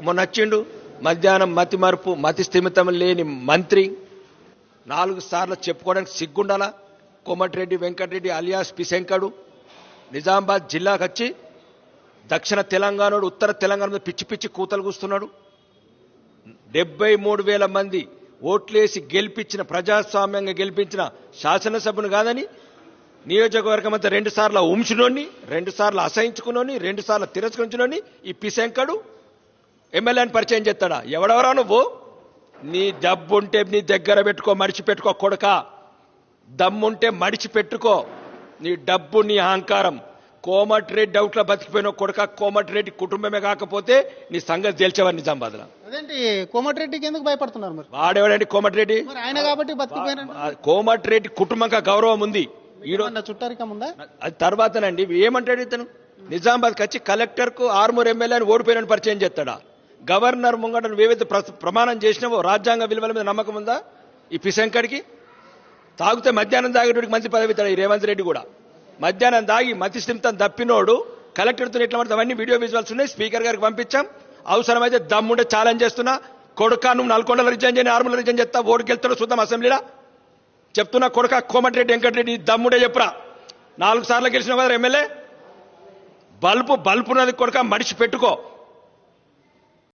మొన్న వచ్చిండు మధ్యాహ్నం మతి మరుపు మతి స్థిమితం లేని మంత్రి. నాలుగు సార్లు చెప్పుకోవడానికి సిగ్గుండాల? కోమటిరెడ్డి వెంకటరెడ్డి అలియాస్ పిశంకడు. నిజామాబాద్ జిల్లాకు వచ్చి దక్షిణ తెలంగాణడు ఉత్తర తెలంగాణ మీద పిచ్చి పిచ్చి కూతలు కూస్తున్నాడు. డెబ్బై మూడు వేల మంది ఓట్లేసి గెలిపించిన ప్రజాస్వామ్యంగా గెలిపించిన శాసనసభను కాదని నియోజకవర్గం అంతా రెండు ఉంచినోని రెండుసార్లు అసహించుకునోని రెండుసార్లు తిరస్కరించినోని ఈ పిశంకడు ఎమ్మెల్యేని పరిచయం చేస్తాడా? ఎవడెవరా నువ్వు? నీ డబ్బుంటే నీ దగ్గర పెట్టుకో మడిచి పెట్టుకో కొడక. దమ్ముంటే మడిచి పెట్టుకో. నీ డబ్బు నీ అహంకారం. కోమటిరెడ్డి అవుట్లో బతికిపోయిన కొడక కోమటిరెడ్డి కుటుంబమే కాకపోతే నీ సంగతి తేల్చేవారు నిజామాబాద్లో. అదేంటి కోమటిరెడ్డికి ఎందుకు భయపడుతున్నారు మరి? వాడేవాడండి కోమటిరెడ్డి ఆయన కాబట్టి బతికిపోయిన ఆ కోమటిరెడ్డి కుటుంబంగా గౌరవం ఉంది. అది తర్వాతనండి. ఏమంటాడు ఇతను? నిజామాబాద్కి వచ్చి కలెక్టర్కు ఆరుమూరు ఎమ్మెల్యేని ఓడిపోయిన పరిచయం చేస్తాడా? గవర్నర్ ముంగట నువ్వు ఏవైతే ప్ర- ప్రమాణం చేసినావో రాజ్యాంగ విలువల మీద నమ్మకం ఉందా? ఈ పిశంకడికి తాగితే మధ్యాహ్నం తాగేటోడికి మంత్రి పదవి ఈ రేవంత్ రెడ్డి కూడా. మధ్యాహ్నం తాగి మతి తప్పినోడు కలెక్టర్తో ఎట్లా పడితే? అవన్నీ వీడియో విజువల్స్ ఉన్నాయి స్పీకర్ గారికి పంపించాం. అవసరమైతే దమ్ముంటే ఛాలెంజ్ చేస్తున్నా. కొడుక నువ్వు నల్గొండలో రిజైన్ చేయని ఆరుమూల రిజైన్ చేస్తా ఓడికెళ్తాడు చూద్దాం అసెంబ్లీలో. చెప్తున్నా కొడుక కోమటిరెడ్డి వెంకటరెడ్డి దమ్ముడే చెప్పురా. నాలుగు సార్లు గెలిచిన కదా ఎమ్మెల్యే? బల్బు ఉన్నది కొడుక మడిచి పెట్టుకో.